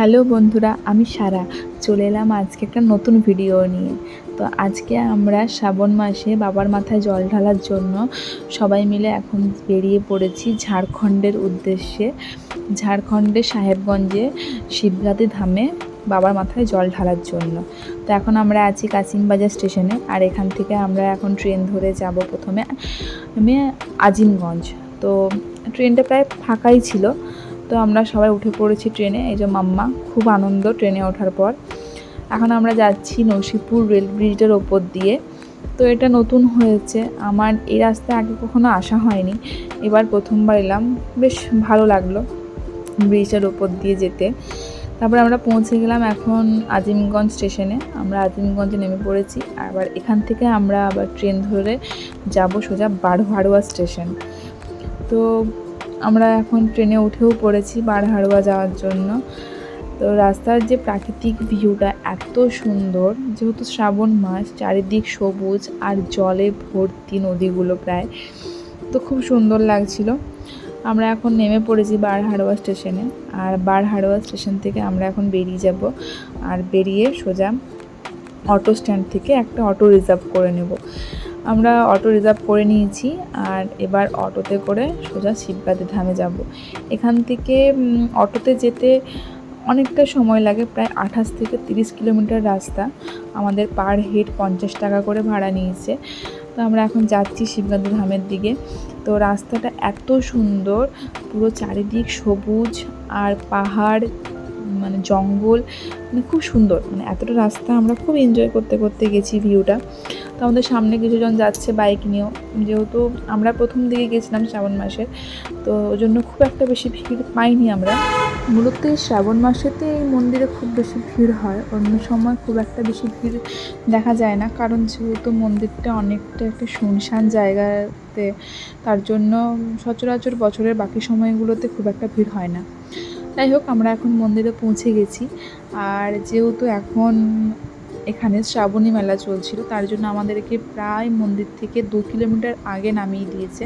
Hello বন্ধুরা, আমি সারা। চলে এলাম আজকে একটা নতুন ভিডিও নিয়ে। তো আজকে আমরা শ্রাবণ মাসে বাবার মাথায় জল ঢালার জন্য সবাই মিলে এখন বেরিয়ে পড়েছি ঝাড়খণ্ডের উদ্দেশ্যে। ঝাড়খণ্ডের সাহেবগঞ্জে শিবগাতি ধামে বাবার মাথায় জল ঢালার জন্য। তো এখন আমরা আছি কাসিমবাজার স্টেশনে আর এখান থেকে আমরা এখন ট্রেন ধরে যাব প্রথমে, আমি আজিমগঞ্জ। তো ট্রেনটা প্রায় ফাঁকাই ছিল। তো আমরা সবাই উঠে পড়েছি ট্রেনে, এই যে মাম্মা, খুব আনন্দ ট্রেনে ওঠার পর। এখন আমরা যাচ্ছি নসিপুর রেল ব্রিজটার ওপর দিয়ে। তো এটা নতুন হয়েছে, আমার এই রাস্তায় আগে কখনো আসা হয়নি। এবার প্রথমবার এলাম, বেশ ভালো লাগল ব্রিজটার ওপর দিয়ে যেতে। তারপর আমরা পৌঁছে গেলাম এখন আজিমগঞ্জ স্টেশনে, আমরা আজিমগঞ্জে নেমে পড়েছি। আবার এখান থেকে আমরা আবার ট্রেন ধরে যাব সোজা বারোহাড়ুয়া স্টেশন। তো আমরা এখন ট্রেনে উঠেও পড়েছি বারহাড়ুয়া যাওয়ার জন্য। তো রাস্তার যে প্রাকৃতিক ভিউটা এত সুন্দর, যেহেতু শ্রাবণ মাস, চারিদিক সবুজ আর জলে ভর্তি নদীগুলো প্রায়, তো খুব সুন্দর লাগছিল। আমরা এখন নেমে পড়েছি বারহাড়োয়া স্টেশনে আর বারহাড়োয়া স্টেশন থেকে আমরা এখন বেরিয়ে যাব আর বেরিয়ে সোজা অটো স্ট্যান্ড থেকে একটা অটো রিজার্ভ করে নেব। আমরা অটো রিজার্ভ করে নিয়েছি আর এবার অটোতে করে সোজা শিবগাতি ধামে যাব। এখান থেকে অটোতে যেতে অনেকটা সময় লাগে, প্রায় আঠাশ থেকে তিরিশ কিলোমিটার রাস্তা। আমাদের পার হেড পঞ্চাশ টাকা করে ভাড়া নিয়েছে। তো আমরা এখন যাচ্ছি শিবগাতি ধামের দিকে। তো রাস্তাটা এত সুন্দর, পুরো চারিদিক সবুজ আর পাহাড় মানে জঙ্গল মানে খুব সুন্দর। মানে এতটা রাস্তা আমরা খুব এনজয় করতে করতে গেছি ভিউটা তো আমাদের সামনে কিছুজন যাচ্ছে বাইক নিয়েও। যেহেতু আমরা প্রথম দিকে গেছিলাম শ্রাবণ মাসে, তো ওই জন্য খুব একটা বেশি ভিড় পাইনি আমরা। মূলত এই শ্রাবণ মাসেতে এই মন্দিরে খুব বেশি ভিড় হয়। অন্য সময় খুব একটা বেশি ভিড় দেখা যায় না। কারণ যেহেতু মন্দিরটা অনেকটা একটা শুনশান জায়গাতে, তার জন্য সচরাচর বছরের বাকি সময়গুলোতে খুব একটা ভিড় হয় না। যাই হোক, আমরা এখন মন্দিরে পৌঁছে গেছি। আর যেহেতু এখন এখানে শ্রাবণী মেলা চলছিল, তার জন্য আমাদেরকে প্রায় মন্দির থেকে দু কিলোমিটার আগে নামিয়ে দিয়েছে।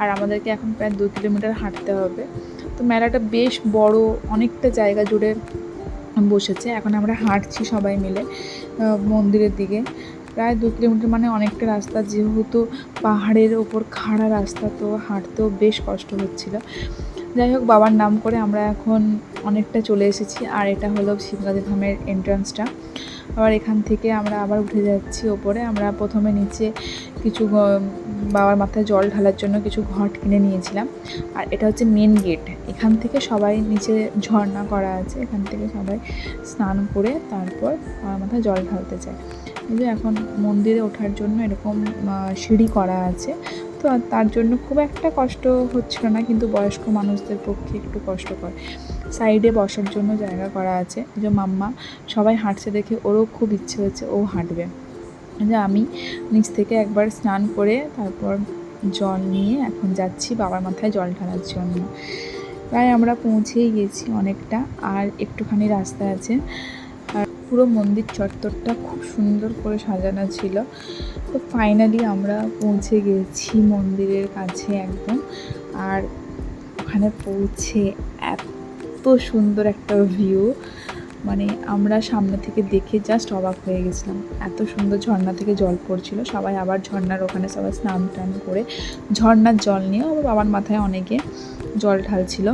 আর আমাদেরকে এখন প্রায় দু কিলোমিটার হাঁটতে হবে। তো মেলাটা বেশ বড়, অনেকটা জায়গা জুড়ে বসেছে। এখন আমরা হাঁটছি সবাই মিলে মন্দিরের দিকে। প্রায় দু কিলোমিটার মানে অনেকটা রাস্তা, যেহেতু পাহাড়ের ওপর খাড়া রাস্তা, তো হাঁটতেও বেশ কষ্ট হচ্ছিল। যাই হোক, বাবার নাম করে আমরা এখন অনেকটা চলে এসেছি, আর এটা হলো শিবগাদি ধামের এন্ট্রান্সটা আবার এখান থেকে আমরা আবার উঠে যাচ্ছি ওপরে। আমরা প্রথমে নিচে কিছু বাবার মাথায় জল ঢালার জন্য কিছু ঘট কিনে নিয়েছিলাম। আর এটা হচ্ছে মেন গেট এখান থেকে সবাই নিচে ঝর্ণা করা আছে। এখান থেকে সবাই স্নান করে তারপর বাবার মাথায় জল ঢালতে যায়। এই যে এখন মন্দিরে ওঠার জন্য এরকম সিঁড়ি করা আছে। তো তার জন্য খুব একটা কষ্ট হচ্ছিল না, কিন্তু বয়স্ক মানুষদের পক্ষে একটু কষ্টকর। সাইডে বসার জন্য জায়গা করা আছে। যে মাম্মা, সবাই হাঁটছে দেখে ওরও খুব ইচ্ছে হচ্ছে ও হাঁটবে। যে আমি নিচ থেকে একবার স্নান করে তারপর জল নিয়ে এখন যাচ্ছি, বাবার মাথায় জল ঢালার জন্য। প্রায় আমরা পৌঁছেই গেছি অনেকটা, আর একটুখানি রাস্তা আছে। পুরো মন্দির চত্বরটা খুব সুন্দর করে সাজানো ছিল। তো ফাইনালি আমরা পৌঁছে গেছি মন্দিরের কাছে একদম। আর ওখানে পৌঁছে এত সুন্দর একটা ভিউ মানে আমরা সামনে থেকে দেখে জাস্ট অবাক হয়ে গেছিলাম। এত সুন্দর ঝর্ণা থেকে জল পড়ছিল। সবাই আবার ঝর্ণার ওখানে সবাই স্নান টান করে ঝর্ণার জল নিয়ে আবার বাবার মাথায় অনেকে জল ঢালছিল।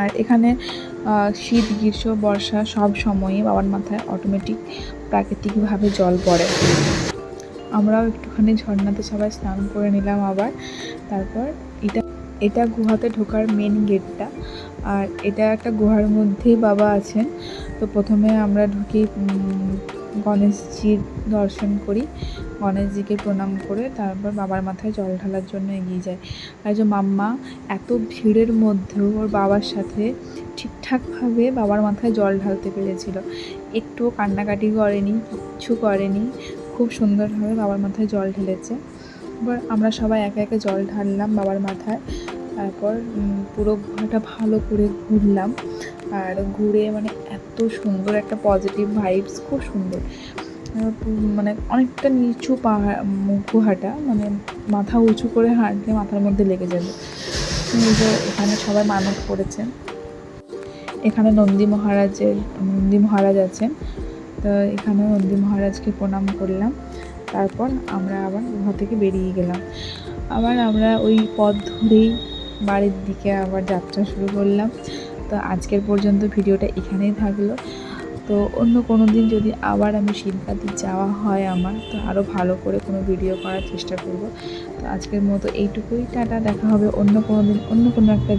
আর এখানে শীত, গ্রীষ্ম, বর্ষা সব সময়ে বাবার মাথায় অটোমেটিক প্রাকৃতিকভাবে জল পড়ে। আমরাও একটুখানি ঝর্ণাতে সবাই স্নান করে নিলাম আবার। তারপর এটা এটা গুহাতে ঢোকার মেন গেটটা আর এটা একটা গুহার মধ্যেই বাবা আছেন। তো প্রথমে আমরা ঢুকি গণেশজির দর্শন করি। গণেশজিকে প্রণাম করে তারপর বাবার মাথায় জল ঢালার জন্য এগিয়ে যায়। আর যে মাম্মা এত ভিড়ের মধ্যেও ওর বাবার সাথে ঠিকঠাকভাবে বাবার মাথায় জল ঢালতে পেরেছিল। একটুও কান্নাকাটি করেনি, কিচ্ছু করেনি, খুব সুন্দরভাবে বাবার মাথায় জল ঢেলেছে। এবার আমরা সবাই একে একে জল ঢাললাম বাবার মাথায়। তারপর পুরো গুহাটা ভালো করে ঘুরলাম। আর ঘুরে মানে এত সুন্দর একটা পজিটিভ ভাইবস খুব সুন্দর। মানে অনেকটা নিচু পাহাড়, গুহাটা মানে মাথা উঁচু করে হাঁটলে মাথার মধ্যে লেগে যাবে। এখানে সবাই মানত করেছেন। এখানে নন্দী মহারাজের, নন্দী মহারাজ আছেন। তো এখানে নন্দী মহারাজকে প্রণাম করলাম। তারপর আমরা আবার গুহা থেকে বেরিয়ে গেলাম। আবার আমরা ওই পথ ধরেই বাড়ির দিকে আবার যাত্রা শুরু করলাম। তো আজকের পর্যন্ত ভিডিওটা এখানেই থাকল। তো অন্য কোনো দিন যদি আবার আমি শিল্পাতে যাওয়া হয় আমার, তো আরও ভালো করে কোনো ভিডিও করার চেষ্টা করব। তো আজকের মতো এইটুকুই। টাটা, দেখা হবে অন্য কোনো দিন, অন্য কোনো একটা